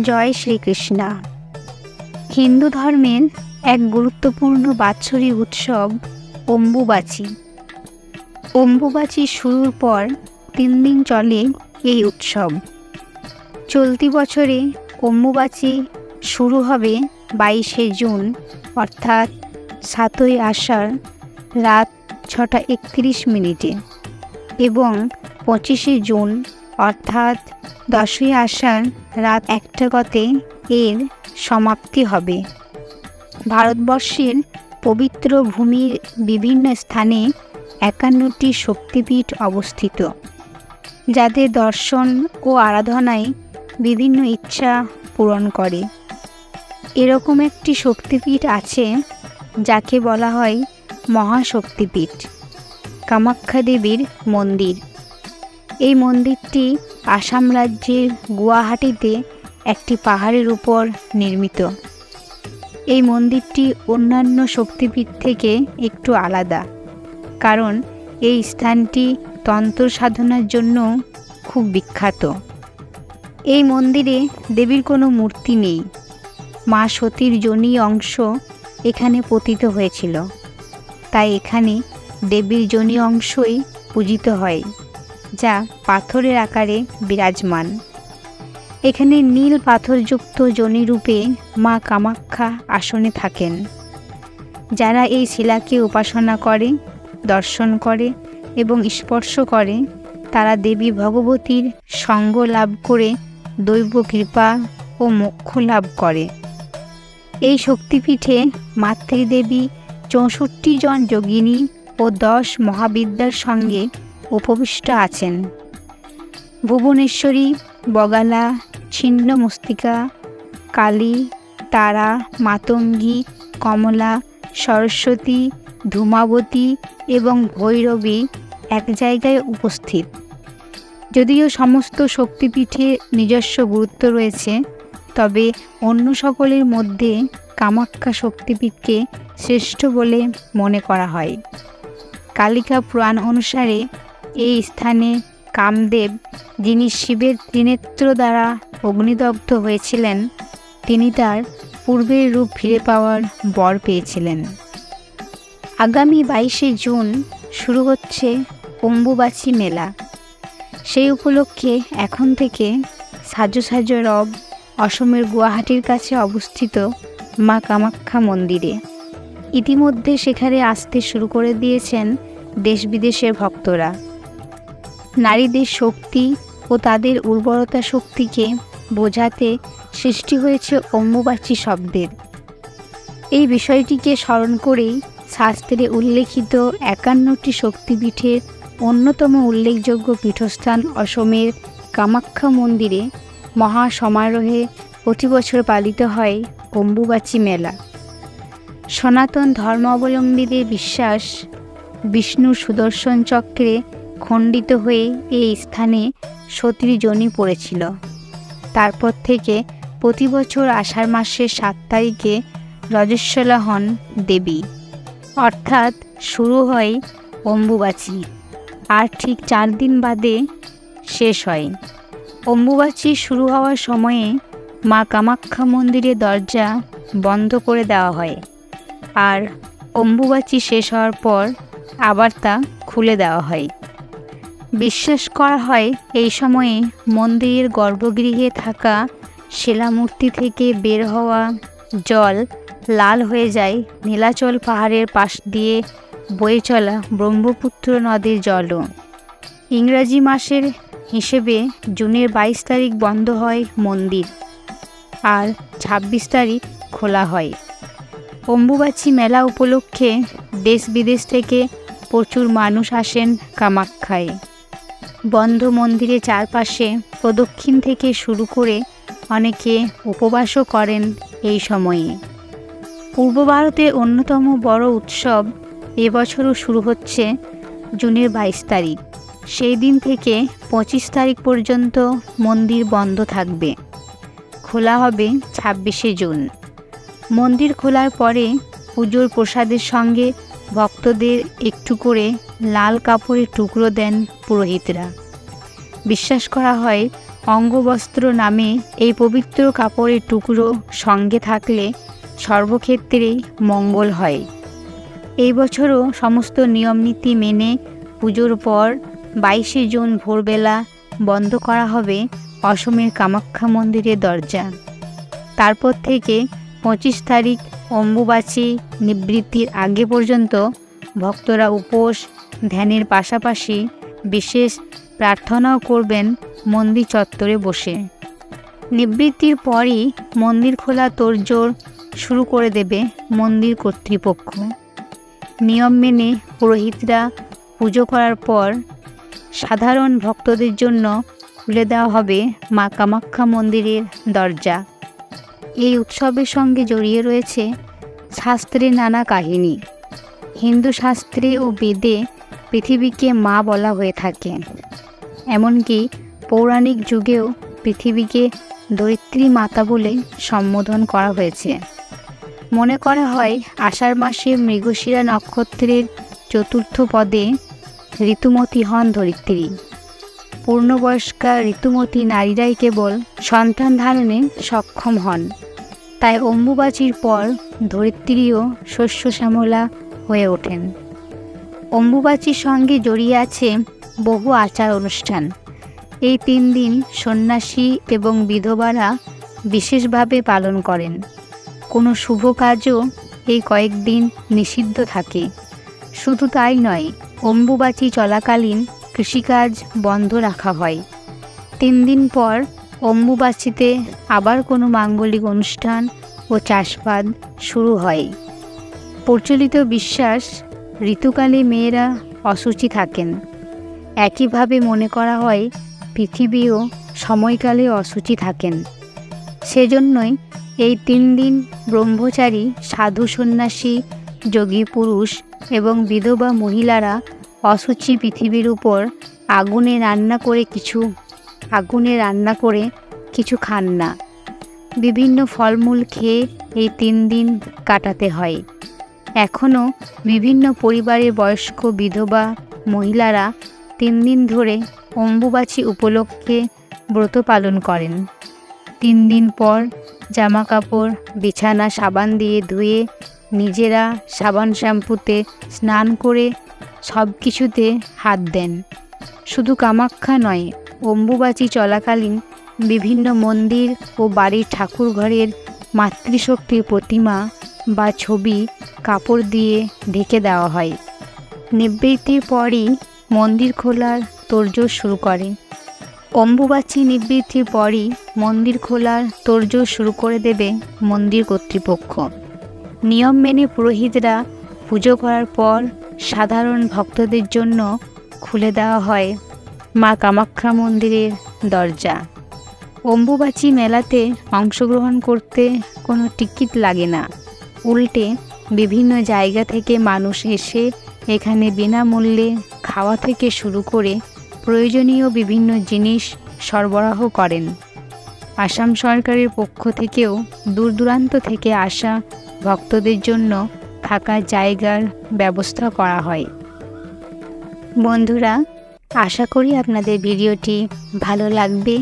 জয় শ্রীকৃষ্ণা। হিন্দু ধর্মের এক গুরুত্বপূর্ণ বাৎসরিক উৎসব অম্বুবাচী। অম্বুবাচী শুরুর পর তিন দিন চলে এই উৎসব। চলতি বছরে অম্বুবাচী শুরু হবে বাইশে জুন, অর্থাৎ সাতই আষাঢ় রাত ছটা একত্রিশ মিনিটে এবং পঁচিশে জুন, অর্থাৎ দশই আষাঢ় রাত একটা গতে এর সমাপ্তি হবে। ভারতবর্ষের পবিত্র ভূমির বিভিন্ন স্থানে একান্নটি শক্তিপীঠ অবস্থিত, যাদের দর্শন ও আরাধনায় বিভিন্ন ইচ্ছা পূরণ করে। এরকম একটি শক্তিপীঠ আছে যাকে বলা হয় মহাশক্তিপীঠ, কামাখ্যা দেবীর মন্দির। এই মন্দিরটি আসাম রাজ্যের গুয়াহাটিতে একটি পাহাড়ের উপর নির্মিত। এই মন্দিরটি অন্যান্য শক্তিপীঠ থেকে একটু আলাদা, কারণ এই স্থানটি তন্ত্র সাধনার জন্য খুব বিখ্যাত। এই মন্দিরে দেবীর কোনো মূর্তি নেই, মা সতীর যোনি অংশ এখানে পতিত হয়েছিল। তাই এখানে দেবীর যোনি অংশই পূজিত হয়। যা পাথরের আকারে বিরাজমান। এখানে নীল পাথরযুক্ত যোনিরূপে মা কামাখ্যা আসনে থাকেন। যারা এই শিলাকে উপাসনা করে, দর্শন করে এবং স্পর্শ করে, তারা দেবী ভগবতীর সঙ্গ লাভ করে দৈব কৃপা ও মোক্ষ লাভ করে। এই শক্তিপীঠে মাতৃদেবী চৌষট্টি জন যোগিনী ও দশ মহাবিদ্যার সঙ্গে উপবিষ্ট আছেন। ভুবনেশ্বরী, বগালা, ছিন্ন মস্তিকা, কালী, তারা, মাতঙ্গী, কমলা, সরস্বতী, ধূমাবতী এবং ভৈরবী এক জায়গায় উপস্থিত। যদিও সমস্ত শক্তিপীঠে নিজস্ব গুরুত্ব রয়েছে, তবে অন্য সকলের মধ্যে কামাখ্যা শক্তিপীঠকে শ্রেষ্ঠ বলে মনে করা হয়। কালিকা পুরাণ অনুসারে এই স্থানে কামদেব, যিনি শিবের ত্রিনেত্র দ্বারা অগ্নিদগ্ধ হয়েছিলেন, তিনি তার পূর্বের রূপ ফিরে পাওয়ার বর পেয়েছিলেন। আগামী বাইশে জুন শুরু হচ্ছে অম্বুবাচী মেলা। সেই উপলক্ষে এখন থেকে সাজো সাজো রব অসমের গুয়াহাটির কাছে অবস্থিত মা কামাখ্যা মন্দিরে। ইতিমধ্যে সেখানে আসতে শুরু করে দিয়েছেন দেশ বিদেশের ভক্তরা। নারীদের শক্তি ও তাদের উর্বরতা শক্তিকে বোঝাতে সৃষ্টি হয়েছে অম্বুবাচী শব্দের। এই বিষয়টিকে স্মরণ করেই শাস্ত্রে উল্লেখিত একান্নটি শক্তিপীঠের অন্যতম উল্লেখযোগ্য পীঠস্থান অসমের কামাখ্যা মন্দিরে মহা সমারোহে প্রতি বছর পালিত হয় অম্বুবাচী মেলা। সনাতন ধর্মাবলম্বীদের বিশ্বাস বিষ্ণু সুদর্শন চক্রে খণ্ডিত হয়ে এই স্থানে সতীর জনি পড়েছিল। তারপর থেকে প্রতি বছর আষাঢ় মাসের সাত তারিখে রজস্বলা হন দেবী। অর্থাৎ শুরু হয় অম্বুবাচী, আর ঠিক চার দিন বাদে শেষ হয়। অম্বুবাচী শুরু হওয়ার সময়ে মা কামাখ্যা মন্দিরের দরজা বন্ধ করে দেওয়া হয়, আর অম্বুবাচী শেষ হওয়ার পর আবার তা খুলে দেওয়া হয়। বিশ্বাস করা হয় এই সময়ে মন্দিরের গর্ভগৃহে থাকা শিলামূর্তি থেকে বের হওয়া জল লাল হয়ে যায়। নীলাচল পাহাড়ের পাশ দিয়ে বয়ে চলা ব্রহ্মপুত্র নদীর জলও। ইংরাজি মাসের হিসেবে জুনের বাইশ তারিখ বন্ধ হয় মন্দির আর ছাব্বিশ তারিখ খোলা হয়। অম্বুবাচী মেলা উপলক্ষে দেশ বিদেশ থেকে প্রচুর মানুষ আসেন কামাখ্যায়। বন্ধ মন্দিরের চারপাশে প্রদক্ষিণ থেকে শুরু করে অনেকে উপবাসও করেন এই সময়ে। পূর্ব ভারতের অন্যতম বড় উৎসব এবছরও শুরু হচ্ছে জুনের বাইশ তারিখ। সেই দিন থেকে পঁচিশ তারিখ পর্যন্ত মন্দির বন্ধ থাকবে। খোলা হবে ছাব্বিশে জুন। মন্দির খোলার পরে পুজোর প্রসাদের সঙ্গে ভক্তদের একটু করে লাল কাপড়ের টুকরো দেন পুরোহিতরা। বিশ্বাস করা হয়, অঙ্গবস্ত্র নামে এই পবিত্র কাপড়ের টুকরো সঙ্গে থাকলে সর্বক্ষেত্রেই মঙ্গল হয়। এই বছরও সমস্ত নিয়মনীতি মেনে পুজোর পর বাইশে জুন ভোরবেলা বন্ধ করা হবে অসমের কামাখ্যা মন্দিরের দরজা। তারপর থেকে পঁচিশ তারিখ অম্বুবাচী নিবৃত্তির আগে পর্যন্ত ভক্তরা উপোস ধ্যানের পাশাপাশি বিশেষ প্রার্থনাও করবেন মন্দির চত্বরে বসে। নিবৃত্তির পরই মন্দির খোলা তোড়জোড় শুরু করে দেবে মন্দির কর্তৃপক্ষ। নিয়ম মেনে পুরোহিতরা পুজো করার পর সাধারণ ভক্তদের জন্য খুলে দেওয়া হবে মা কামাখ্যা মন্দিরের দরজা। এই উৎসবের সঙ্গে জড়িয়ে রয়েছে শাস্ত্রের নানা কাহিনী। হিন্দু শাস্ত্রে ও বেদে পৃথিবীকে মা বলা হয়ে থাকে। এমনকি পৌরাণিক যুগেও পৃথিবীকে দরিত্রী মাতা বলে সম্বোধন করা হয়েছে। মনে করা হয়, আষাঢ় মাসে মৃগশিরা নক্ষত্রের চতুর্থ পদে ঋতুমতী হন ধরিত্রী। পূর্ণবয়স্কা ঋতুমতী নারীরাই কেবল সন্তান ধারণে সক্ষম হন। তাই অম্বুবাচীর পর ধরিত্রীও শস্য শ্যামলা হয়ে ওঠেন। অম্বুবাচীর সঙ্গে জড়িয়ে আছে বহু আচার অনুষ্ঠান। এই তিন দিন সন্ন্যাসী এবং বিধবারা বিশেষভাবে পালন করেন। কোনো শুভ কাজও এই কয়েকদিন নিষিদ্ধ থাকে। শুধু তাই নয়, অম্বুবাচী চলাকালীন কৃষিকাজ বন্ধ রাখা হয়। তিন দিন পর অম্বুবাচীতে আবার কোনো মাঙ্গলিক অনুষ্ঠান ও চাষবাদ শুরু হয়। প্রচলিত বিশ্বাস ঋতুকালে মেয়েরা অসুচি থাকেন। একইভাবে মনে করা হয়, পৃথিবীও সময়কালে অসুচি থাকেন। সেজন্যই এই তিন দিন ব্রহ্মচারী, সাধু সন্ন্যাসী, যোগী পুরুষ এবং বিধবা মহিলারা অসুচি পৃথিবীর উপর আগুনে রান্না করে কিছু, আগুনে রান্না করে কিছু খান না। বিভিন্ন ফলমূল খেয়ে এই তিন দিন কাটাতে হয়। এখনও বিভিন্ন পরিবারের বয়স্ক বিধবা মহিলারা তিন দিন ধরে অম্বুবাচী উপলক্ষে ব্রত পালন করেন। তিন দিন পর জামা কাপড় বিছানা, সাবান দিয়ে ধুয়ে নিজেরা সাবান শ্যাম্পুতে স্নান করে সব কিছুতে হাত দেন। শুধু কামাখ্যা নয়, অম্বুবাচী চলাকালীন বিভিন্ন মন্দির ও বাড়ির ঠাকুর ঘরের মাতৃশক্তির প্রতিমা বা ছবি কাপড় দিয়ে ঢেকে দেওয়া হয়। নিবৃত্তির পরই মন্দির খোলার তোড়জোড় শুরু করে। অম্বুবাচী নিবৃত্তির পরই মন্দির খোলার তোড়জোড় শুরু করে দেবে মন্দির কর্তৃপক্ষ। নিয়ম মেনে পুরোহিতরা পুজো করার পর সাধারণ ভক্তদের জন্য খুলে দেওয়া হয় মা কামাখ্যা মন্দিরের দরজা। অম্বুবাচী মেলাতে অংশগ্রহণ করতে কোনো টিকিট লাগে না। উল্টে বিভিন্ন জায়গা থেকে মানুষ এসে এখানে বিনামূল্যে খাওয়া থেকে শুরু করে প্রয়োজনীয় বিভিন্ন জিনিস সরবরাহ করেন। আসাম সরকারের পক্ষ থেকেও দূর দূরান্ত থেকে আসা ভক্তদের জন্য থাকার জায়গার ব্যবস্থা করা হয়। বন্ধুরা, আশা করি আপনাদের ভিডিওটি ভালো লাগবে।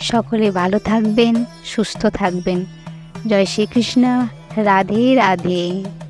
সকলে ভালো থাকবেন, সুস্থ থাকবেন। জয় শ্রীকৃষ্ণ। राधे राधे।